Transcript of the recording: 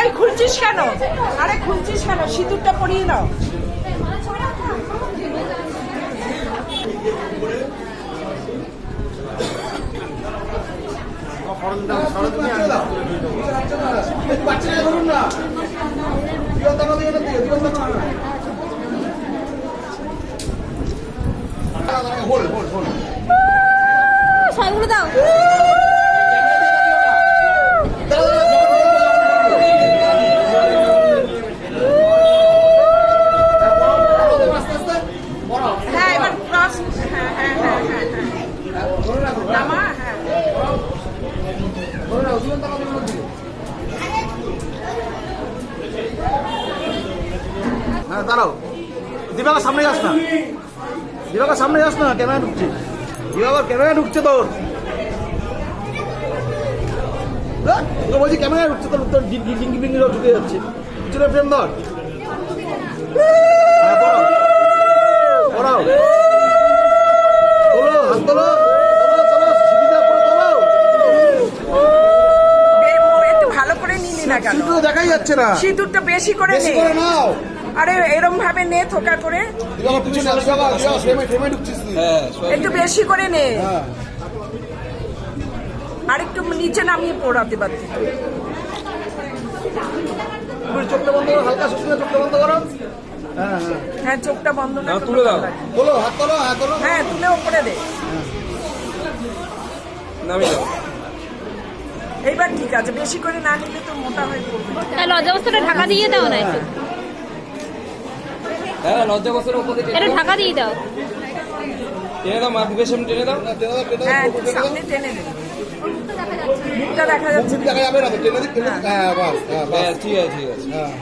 এই খুলছিস কেন? আরে খুলছিস কেন? সিঁদুরটা পরিয়ে নাও বাচ্চারা ধরুন না। দাঁড়াও দিবাকা সামনে যাস না দিবাকা সামনে যাস না ক্যামেরা ঢুকছে দিবাবার ক্যামেরা ঢুকছে তোর তোকে বলছি ক্যামেরা ঢুকছে তোর তোর ডিঙ্গি ডিঙ্গি ঢুকে যাচ্ছে চলে ফ্রেম ধর হ্যাঁ, পড়াও। দেখাই যাচ্ছে না সিঁদুরটা বেশি করে নাও আরে এরম ভাবে নে থোকা করে। তুই। একটু বেশি করে নে। হ্যাঁ। আর একটু নিচে নামিয়ে পড়াতে পারতি। চোখটা বন্ধ করো হালকা সুস্মিতা চোখটা বন্ধ করো। হ্যাঁ হ্যাঁ। হ্যাঁ চোখটা বন্ধ না তুলে দাও। তোলো হাত তোলো হাত তোলো হ্যাঁ তুলে ওপরে দে। নামিয়ে দাও। এইবার ঠিক আছে বেশি করে না নিলে তো মোটা হয়ে পড়বে। তাই লজ্জাবস্থাটা ঢাকা দিয়ে দাও না একটু। হ্যাঁ লজ্জা বছরের উপর এটা ঢাকা দিয়ে দাও টেনে দাও মা বুকের সামনে টেনে দাও হ্যাঁ পুরো টেনে দাও। সামনে টেনে মুখটা দেখা যাচ্ছে দেখা যাবে না টেনে দিক, টেনে দিক। হ্যাঁ, বাস, হ্যাঁ, বাস। হ্যাঁ ঠিক আছে ঠিক আছে হ্যাঁ।